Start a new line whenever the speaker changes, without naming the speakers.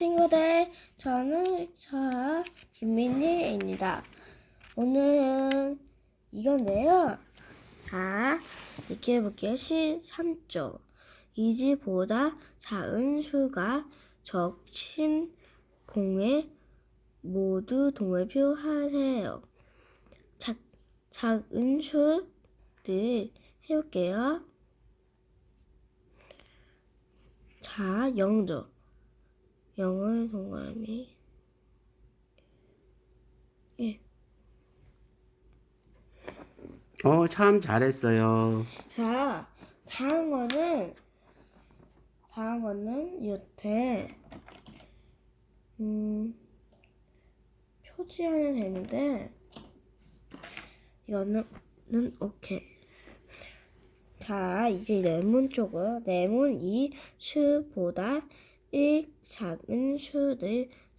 친구들, 저는 저 김민희입니다. 오늘은 이건데요. 자, 이렇게 해볼게요. 시 3조. 이지보다 작은 수가 적신 공에 모두 동을 표 하세요. 작, 작은 수들 해볼게요. 자, 0조. 영을 동그라미 예.
어, 참 잘했어요.
자, 다음 거는 다음 거는 이렇게 음 표지하면 되는데 이거는 는 오케이. 자, 이제 네모 쪽은 네모 이 수보다 일 작은 수들